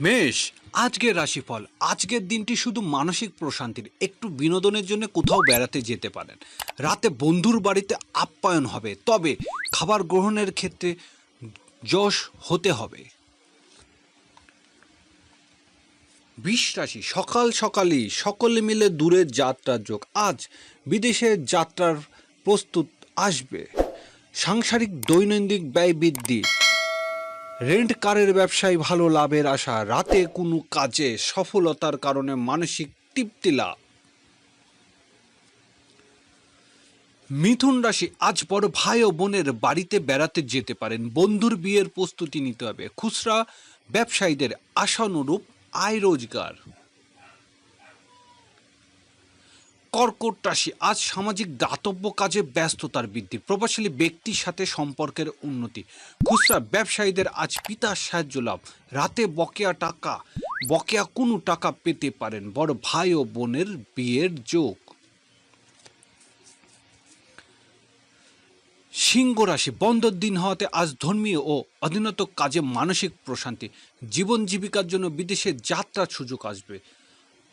মেষ! আজকের রাশিফল, আজকের দিনটি শুধু মানসিক প্রশান্তির, একটু বিনোদনের জন্য কোথাও বেড়াতে যেতে পারেন। রাতে বন্ধুর বাড়িতে আপ্যায়ন হবে, তবে খাবার গ্রহণের ক্ষেত্রে যশ হতে হবে। বিষ রাশি, সকাল সকালই সকলে মিলে দূরের যাত্রার যোগ, আজ বিদেশে যাত্রার প্রস্তুত আসবে। সাংসারিক দৈনন্দিন ব্যয় বৃদ্ধি রেন্ট কারের ব্যবসায় ভালো লাভের আশা, রাতে কোনো কাজে সফলতার কারণে মানসিক তৃপ্তি লাভ। মিথুন রাশি, আজ বড় ভাই ও বোনের বাড়িতে বেড়াতে যেতে পারেন। বন্ধুর বিয়ের প্রস্তুতি নিতে হবে। খুচরা ব্যবসায়ীদের আশানুরূপ আয় রোজগার। কর্কট রাশি আজ সামাজিক দাতব্য কাজে ব্যস্ততার বৃদ্ধি। প্রভাবশালী ব্যক্তির সাথে সম্পর্কের উন্নতি। খুচরা ব্যবসায়ীদের আজ পিতার সাহায্য লাভ। রাতে বকেয়া টাকা, বকেয়া কোনো টাকা পেতে পারেন বড় ভাই ও বোনের বিয়ের যোগ। সিংহ রাশি। বন্ধর দিন হওয়াতে আজ ধর্মীয় ও অধীনত কাজে মানসিক প্রশান্তি। জীবন জীবিকার জন্য বিদেশে যাত্রার সুযোগ আসবে।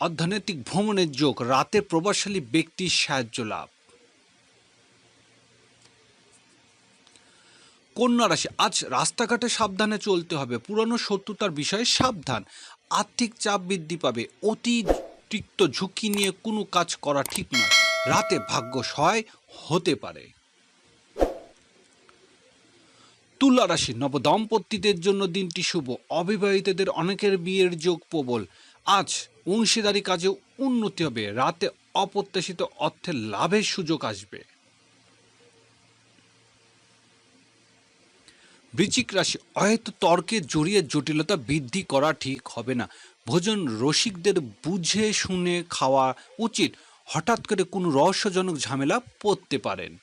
অর্থনৈতিক ভ্রমণের যোগ রাতে প্রভাবশালী ব্যক্তির সাহায্য লাভ। কন্যা রাশি, আজ রাস্তাঘাটে সাবধানে চলতে হবে, পুরনো শত্রুতার বিষয়ে সাবধান। আর্থিক চাপ বৃদ্ধি পাবে, অতিরিক্ত ঝুঁকি নিয়ে কোনো কাজ করা ঠিক নয়, রাতে ভাগ্য সহায় হতে পারে। তুলা রাশি, নবদম্পতিদের জন্য দিনটি শুভ, অবিবাহিতদের অনেকের বিয়ের যোগ প্রবল। আজ অংশীদারি কাজে উন্নতি হবে। রাতে অপ্রত্যাশিত অর্থের লাভের সুযোগ আসবে। বৃচিক রাশি, অহেত তর্কে জড়িয়ে জটিলতা বৃদ্ধি করা ঠিক হবে না। ভোজন রসিকদের বুঝে শুনে খাওয়া উচিত। হঠাৎ করে কোনো রহস্যজনক ঝামেলা পড়তে পারেন।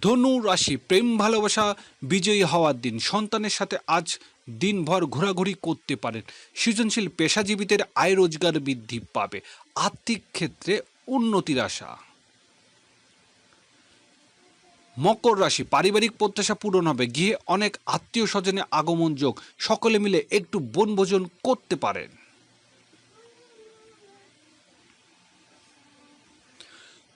ধনু রাশি, প্রেম, ভালোবাসা, বিজয়ী হওয়ার দিন। সন্তানের সাথে আজ দিনভর ঘোরাঘুরি করতে পারেন। সৃজনশীল পেশাজীবীদের আয় রোজগার বৃদ্ধি পাবে। আর্থিক ক্ষেত্রে উন্নতির আশা। মকর রাশি, পারিবারিক প্রত্যাশা পূরণ হবে। গিয়ে অনেক আত্মীয় স্বজনে আগমন যোগ। সকলে মিলে একটু বনভোজন করতে পারেন।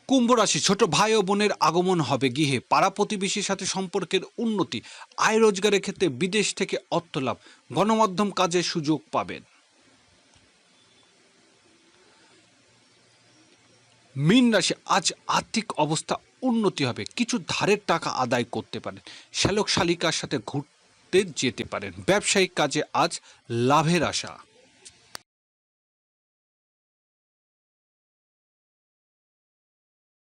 কুম্ভ রাশি ছোট ভাই ও বোনের আগমন হবে গৃহে। পাড়া প্রতিবেশীর সাথে সম্পর্কের উন্নতি, আয় রোজগারের ক্ষেত্রে বিদেশ থেকে অর্থ লাভ, গণমাধ্যম কাজের সুযোগ পাবেন। মীন রাশি, আজ আর্থিক অবস্থা উন্নতি হবে, কিছু ধারের টাকা আদায় করতে পারেন, শ্যালক শালিকার সাথে ঘুরতে যেতে পারেন, ব্যবসায়িক কাজে আজ লাভের আশা।